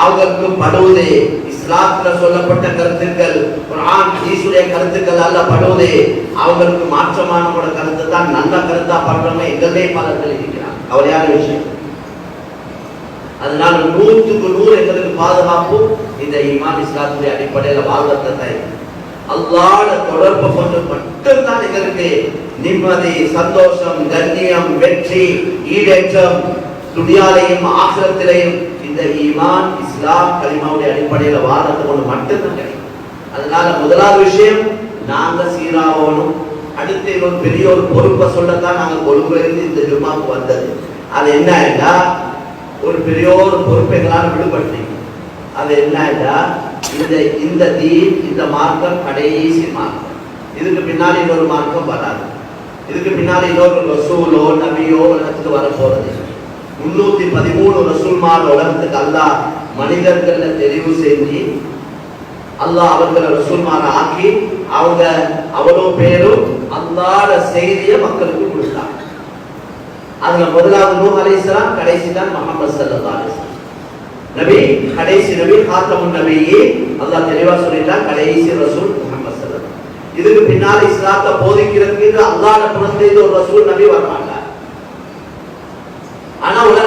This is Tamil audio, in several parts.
அவர்களுக்கு படுவது. இஸ்லாத்துல சொல்லப்பட்ட கருத்துக்கள் குரான் ஈசுடைய கருத்துக்கள் அல்ல படுவதே. அவர்களுக்கு மாற்றமான மாற்றமானவங்களோட கருத்து தான் நல்ல கருத்தா படுறவங்க எங்களே பலர் இருக்கிறாங்க கவலையான விஷயம் அதனால நூற்றுக்கு நூறு எங்களுக்கு பாதுகாப்பு. இந்த ஈமான் இஸ்லாத்துடைய அடிப்படையில வாழ்வத்தை தான் அல்லாட தொடர்பு கொண்டு மட்டும்தான் எங்களுக்கு நிம்மதி சந்தோஷம் கண்ணியம் வெற்றி ஈடேற்றம் துணியாலையும் ஆசிரத்திலையும் இந்த ஈமான் இஸ்லாம் கலிமாவுடைய அடிப்படையில வாதத்தை கொண்டு மட்டும்தான் கிடைக்கும். அதனால முதலாவது விஷயம் நாங்க சீராகணும். அடுத்து இன்னொரு பெரிய ஒரு பொறுப்பை சொல்லத்தான் நாங்க கொழும்புலேருந்து இந்த ஜும்மாவுக்கு வந்தது. அது என்ன ஆயிட்டா ஒரு பெரிய ஒரு பொறுப்பை எங்களால் விடுபடுத்தீங்க அது என்ன ஆயிட்டா இந்த இந்த தீன் இந்த மார்க்கம் கடைசி மார்க்கம். இதுக்கு பின்னாடி இன்னொரு மார்க்கம் வராது. இதுக்கு பின்னாடி இன்னொரு ரசூலோ நபியோ உலகத்துக்கு வர போறது முன்னூத்தி பதிமூணு ரசூல்மார் உலகத்துக்கு அல்லாஹ் மனிதர்கள தெரிவு செஞ்சு அல்லாஹ் அவர்களை ரசூல்மார ஆக்கி அவங்க அவ்வளோ பேரும் அல்லாட செய்தியை மக்களுக்கு கொடுத்தாங்க. அதுல முதலாவது நூ அலிஸ்லாம் கடைசி தான் முகமது சல்லா நபி கடைசி நபி காத்தமுன் நபியே அல்லாஹ் தெளிவா சொல்லிட்டான் கடைசி ரசூல் முகமது சல்லா இதுக்கு பின்னால் இஸ்லாத்தை போதிக்கிறதுக்கு அல்லாஹ்ட புறத்திலிருந்து ஒரு ரசூல் நபி வரமாட்டார்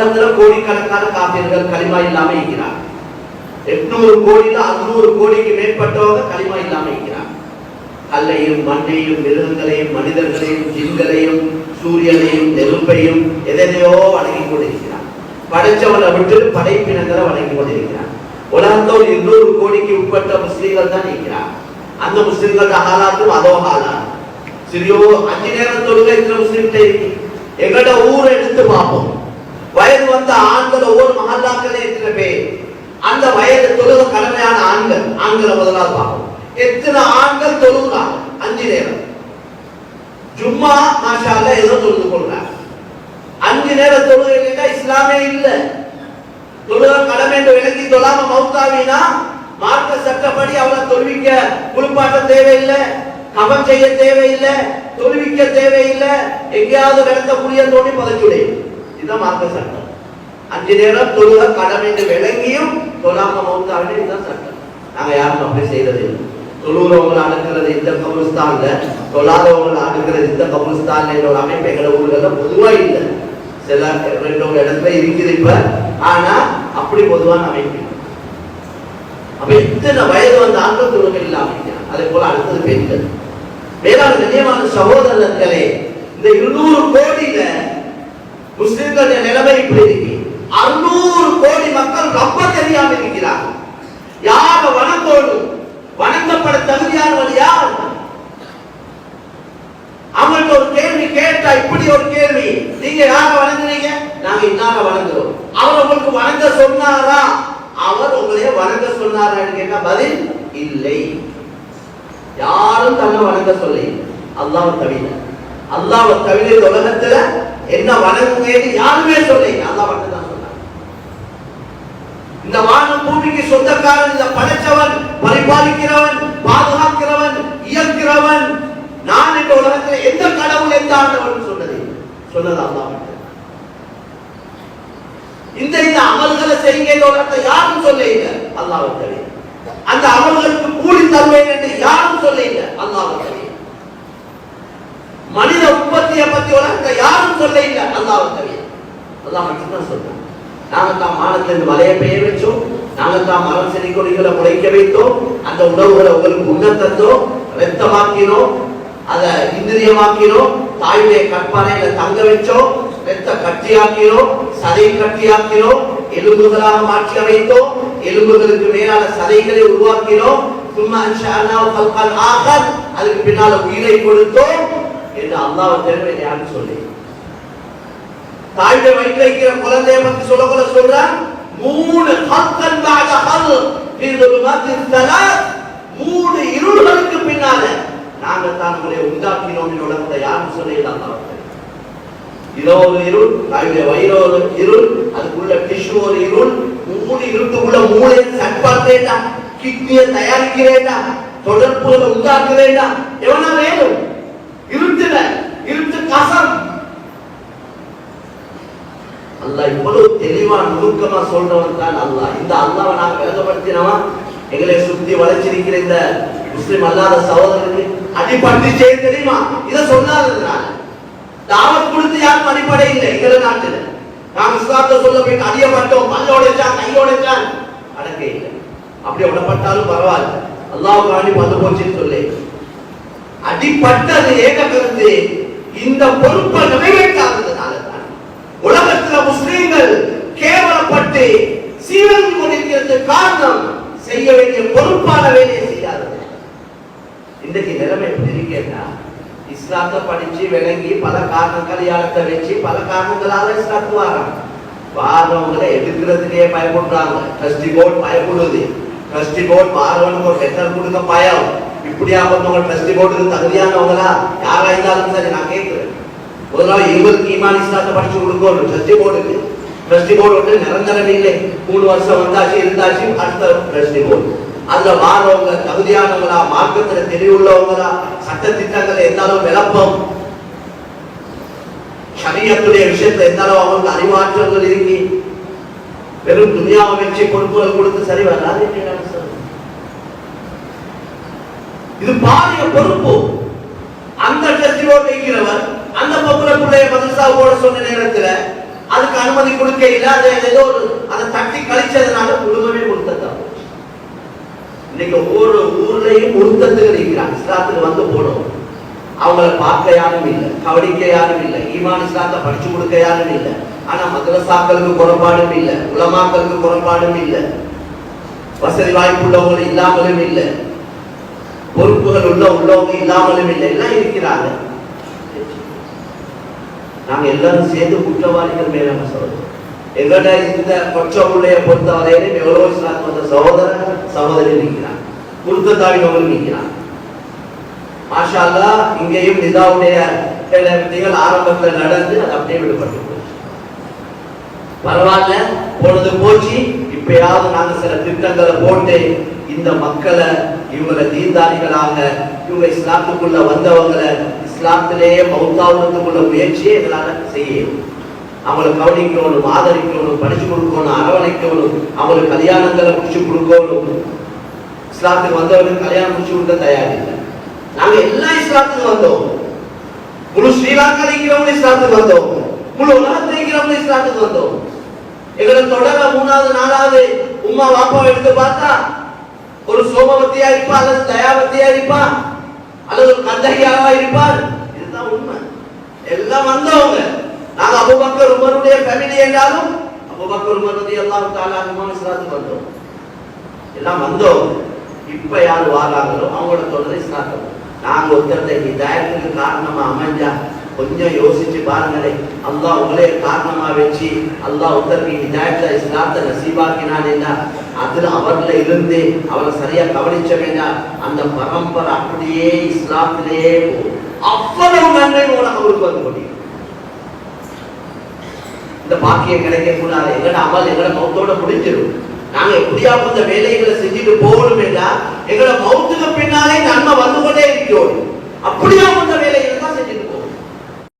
உலகத்துல கோடிக்கணக்கான காப்பீர்கள் களிமா இல்லாம இருக்கிறார். எட்நூறு கோடியில அறுநூறு கோடிக்கு மேற்பட்டவங்க களிமா இல்லாம இருக்கிறார். கல்லையும் மண்ணையும் மிருகங்களையும் மனிதர்களையும் ஜின்களையும் சூரியனையும் நெருப்பையும் எதையோ வணங்கி கொண்டிருக்கிறான் படைச்சவனை விட்டு படைப்பினங்களை வணங்கி கொண்டிருக்கிறார். உலகத்தோடு இருநூறு கோடிக்கு உட்பட்ட முஸ்லீம்கள் தான் இருக்கிறார். அந்த முஸ்லீம்களோட ஹாலாத்தும் அதோ ஹாலா சிறியோ அஞ்சு நேரம் தொழுகை இத்தனை முஸ்லீம்கிட்ட இருக்கு. எங்கட ஊரை எடுத்து பார்ப்போம். வயது வந்த ஆண்கள் ஒவ்வொரு மஹல்லாக்களே எத்தனை பேர்? அந்த வயது தொழுக கடமையான ஆண்கள் ஆண்களை முதலாவது பார்ப்போம். எத்தனை ஆண்கள் தொழுகிறாங்க அஞ்சு நேரம். ஜும்மா மாஷால ஏதோ தொழுது கொள்றாங்க அஞ்சு நேரம் தொழுகை இல்லைன்னா இஸ்லாமே இல்ல. தொழுக கடமை என்று விளக்கி தொழாம மௌத்தாவினா மார்க்க சட்டப்படி அவளை தொழுவிக்க குளிப்பாட்ட தேவையில்லை கவம் செய்ய தேவையில்லை தொழுவிக்க தேவையில்லை. எங்கேயாவது விளக்க புரிய தோண்டி பதச்சுடை இதுதான் மார்க்க சட்டம். அஞ்சு நேரம் தொழுக கடமை என்று விளங்கியும் தொழாம மௌத்தாவினா இதுதான் சட்டம். நாங்க யாரும் அப்படி செய்யறது இல்லை. தொழுகிறவங்களை அடக்கிறது இந்த கபுஸ்தான்ல தொழாதவங்களை அடக்கிறது இந்த கபுஸ்தான்ல என்னோட ஒரு அமைப்பு எங்களை ஊர்கள்ல பொதுவா இல்லை. சில ரெண்டு ஒரு இடத்துல இருக்குது இப்ப. ஆனா அப்படி பொதுவான அமைப்பு இல்லை. அப்ப இத்தனை வயது வந்த ஆண்கள் தொழுகை இல்லாம அதே போல அடுத்தது பெண்கள். வேளாண் கண்ணியமான சகோதரர்களே இந்த இருநூறு கோடியில முஸ்லிம்களுடைய நிலைமை இப்படி இருக்கு. அறுநூறு கோடி மக்கள் ரொம்ப தெரியாம இருக்கிறார்கள். யார வணங்கோடும் வணங்கப்பட தகுதியானவர் யார்? அவங்கள்ட்ட ஒரு கேள்வி கேட்டா இப்படி ஒரு கேள்வி. நீங்க யார வணங்குறீங்க? நாங்க இன்னார வணங்குறோம். அவர் உங்களுக்கு வணங்க சொன்னாரா? அவர் உங்களைய வணங்க சொன்னாரான்னு கேட்டா பதில் இல்லை. யாரும் தன்னை வணங்க சொல்ல அல்லாஹ் தவிர. அல்லாஹ் தவிர இந்த உலகத்துல என்ன வணங்குங்கன்னு யாருமே சொல்ல அல்லா மட்டும் தான் சொன்னாங்க. இந்த வானம் பூமிக்கு சொந்தக்காரன் இந்த படைச்சவன் பரிபாலிக்கிறவன் பாதுகாக்கிறவன் இயக்கிறவன் நான் இந்த உலகத்துல எந்த கடவுள் எந்த ஆண்டவன் சொன்னது சொன்னது அல்லா மட்டும். இந்த இந்த அமல்களை செய்யுங்க இந்த உலகத்தை யாரும் சொல்ல அல்லாவை அல்லாஹ் தவிர. அந்த அமல்களுக்கு கூலி தருவேன் என்று யாரும் சொல்ல அல்லாவை அல்லாஹ் தவிர. மனித உற்பத்தியை பத்தி உலகத்தை யாரும் சொல்ல இல்லை அல்லாஹ் தவிர அல்லாஹ் மட்டும்தான் சொல்றோம் நாங்க தான் மானத்திலிருந்து வலைய பெய்ய வச்சோம். நாங்க தான் மரம் செடி கொடிகளை முளைக்க வைத்தோம். அந்த உணவுகளை உங்களுக்கு உண்ண தந்தோம். ரத்தமாக்கினோம். அதை இந்திரியமாக்கினோம். தாயுடைய கற்பானையில தங்க வச்சோம் ரத்த கட்டியாக்கினோம். சதை கட்டியாக்கினோம். எலும்புகளாக மாற்றி அமைத்தோம். எலும்புகளுக்கு மேலான சதைகளை உருவாக்கினோம். அதுக்கு பின்னால உயிரை கொடுத்தோம். என்று அல்லாவை தவிர யாரும் சொல்லி தாயுடைய வயிற்றுல இருக்கிற குழந்தைய பத்தி சொல்ல கூட சொல்றான் மூணு ஹக்கன் பாக ஹல் மூணு இருள்களுக்கு பின்னால நாங்கள் தான் உங்களை உண்டாக்கினோம் என்று உலகத்தை யாரும் சொல்லியது அல்லாவை இதோ ஒரு இருள் தாயுடைய வயிறு ஒரு இருள் அதுக்குள்ள டிஷ்யூ ஒரு இருள் மூணு இருட்டுக்குள்ள மூளை சட் கிட்னியை தயாரிக்கிறேன்டா தொடர்புகளை உண்டாக்குறேன்டா எவனா வேணும்? சுருக்கமா சொல்றவன் தான் அல்லாஹ். இந்த அல்லாவை நாங்க விலகப்படுத்தினவா எங்களை சுத்தி வளைச்சிருக்கிற இந்த முஸ்லிம் அல்லாத சகோதரருக்கு அடிப்பட்டு செய்ய தெரியுமா? இதை சொல்லாததுனால. தாவத் கொடுத்து யாரும் அடிப்படை இல்லை எங்களை நாட்டுல. நாம் இஸ்லாத்தை சொல்ல போய் அடியப்பட்டோம் பல்லோட வச்சான் கையோட வச்சான். அடக்கே இல்லை. அப்படி விடப்பட்டாலும் பரவாயில்ல. அல்லாஹ் காணி வந்து போச்சுன்னு சொல்லி. அடிப்பட்டது ஏக கருத்து. இந்த பொறுப்பை நிறைவேற்றாததுனால தான் உலகத்துல முஸ்லீம்கள் கேவலப்பட்டு சீரழிந்து கொண்டிருக்கிறது காரணம் செய்ய வேண்டிய பொறுப்பான வேலையை செய்யாதது இன்றைக்கு நிலைமை எப்படி இருக்கேன்னா இஸ்லாத்தை படிச்சு விளங்கி பல காரணங்கள் யாரத்தை வச்சு பல காரணங்களால இஸ்லாத்து வராங்க வாரவங்களை எடுக்கிறதுக்கே பயப்படுறாங்க. ட்ரஸ்டி போர்டு பயப்படுது. ட்ரஸ்டி போர்டு வாரவனுக்கு ஒரு லெட்டர் கொடுக்க பயம். இப்படியா பண்ணவங்க ட்ரஸ்டி போர்டுக்கு தகுதியானவங்களா? யாரா இருந்தாலும் சரி நான் கேட்கிறேன். முதல்ல இருபதுக்கு ஈமான் இஸ்லாத்தை படிச்சு கொடுக்கணும் ட்ரஸ்டி போர்டுக்கு ட்ரஸ்டி போர்டு வந்து நிரந்தரம் இல்லை. மூணு வருஷம் வந்தாச்சு இருந்தாச்சு அடுத்த ட்ரஸ்டி போர்டு அதுல மாறவங்க தகுதியானவங்களா மார்க்கத்துல தெளிவுள்ளவங்களா சட்ட திட்டங்களை எந்த அளவு விளப்பம். சரியத்துடைய விஷயத்துல எந்த அளவு அவங்களுக்கு அறிவாற்றல்கள் இருக்கு வெறும் துணியாவை வச்சு பொறுப்புகள் கொடுத்து சரி வராது இது பாரிய பொறுப்பு. அந்த டெஸ்டிவோட் வைக்கிறவர் அந்த பொம்பளை பிள்ளைய மதுசா போட சொன்ன நேரத்துல அதுக்கு அனுமதி கொடுக்க இல்ல ஏதோ ஒரு அதை தட்டி இன்னைக்கு ஒவ்வொரு ஊர்லயும் முருத்தத்துகள் இருக்கிறாங்க இஸ்லாத்துக்கு வந்து போனோம். அவங்கள பார்க்க யாரும் இல்லை. கவனிக்க யாரும் இல்லை. ஈமான் இஸ்லாத்தை படிச்சு கொடுக்க யாரும் இல்லை. ஆனா மதரசாக்களுக்கு குறைபாடும் இல்லை. உலமாக்களுக்கு குறைபாடும் இல்லை. வசதி வாய்ப்பு உள்ளவங்க இல்லாமலும் இல்லை. பொறுப்புகள் உள்ள உள்ளவங்க இல்லாமலும் இல்லை. எல்லாம் இருக்கிறாங்க. நாங்க எல்லாரும் சேர்ந்து குற்றவாளிகள் மேல நம்ம சொல்றோம். எங்கட இந்த கொச்ச பிள்ளைய பொறுத்தவரையிலும் எவ்வளவு இஸ்லாத்து வந்த சகோதர சகோதரி நிற்கிறான் குருத்தத்தாவினவர்கள் நிற்கிறான் மாஷால்லா இங்கேயும் நிதாவுடைய சில வித்தைகள் ஆரம்பத்தில் நடந்து அது அப்படியே விடுபட்டு போச்சு. பரவாயில்ல பொழுது போச்சு. இப்பயாவது நாங்க சில திட்டங்களை போட்டு இந்த மக்களை இவங்களை தீர்ந்தாரிகளாக இவங்க இஸ்லாத்துக்குள்ள வந்தவங்களை இஸ்லாத்திலேயே மௌத்தாவுக்குள்ள முயற்சியை எங்களால் செய்யணும் அவங்களை கவனிக்கணும் ஆதரிக்கணும் படிச்சு கொடுக்கணும் அரவணைக்கணும் அவங்களுக்கு கல்யாணங்களை முடிச்சு கொடுக்கணும். இஸ்லாத்துக்கு வந்தவங்களுக்கு கல்யாணம் முடிச்சு கொடுக்க தயாரில்லை. நாங்க எல்லா இஸ்லாத்துக்கும் வந்தோம். முழு ஸ்ரீலங்கா இருக்கிறவங்க இஸ்லாத்துக்கு வந்தோம். முழு உலகத்தில் இருக்கிறவங்க இஸ்லாத்துக்கு வந்தோம். எங்களை தொடர மூணாவது நாலாவது உமா வாப்பாவை எடுத்து பார்த்தா ஒரு சோமவத்தியா இருப்பா அல்லது தயாவத்தியா இருப்பா அல்லது ஒரு கந்தகியாவா இருப்பார் இதுதான் உண்மை. எல்லாம் வந்தவங்க. நாங்க அபுபக்கர் உமருடைய ஃபேமிலி என்றாலும் அபுபக்கர் உமர் ரதி அல்லாஹ் தஆலா அன்ஹுமா வந்தோம். எல்லாம் வந்தோம். இப்ப யார் வாராங்களோ அவங்களோட தொடரை இஸ்லாத்துக்கு நாங்க ஒருத்தருடைய ஹிதாயத்துக்கு காரணமா அமைஞ்சா கொஞ்சம் யோசிச்சு பாருங்களேன் அல்லாஹ் உங்களே காரணமா வச்சு அல்லாஹ் ஒருத்தருக்கு ஹிதாயத்தை இஸ்லாத்தை நசீபாக்கினான் என்றா அதுல அவர்ல இருந்து அவரை சரியா கவனிச்ச வேண்டாம் அந்த பரம்பரை அப்படியே இஸ்லாத்திலேயே போகும். அவ்வளவு நன்மை மூலம் அவருக்கு வந்து முடியும் இந்த பாக்கியம் கிடைக்க கூடாது எங்கட அமல் எங்கட மௌத்தோட முடிஞ்சிடும் நாங்க எப்படியா இந்த வேலைகளை செஞ்சுட்டு போகணும் எங்களோட மௌத்துக்கு பின்னாலே நன்மை வந்து கொண்டே இருக்கிறோம். அப்படியா இந்த வேலை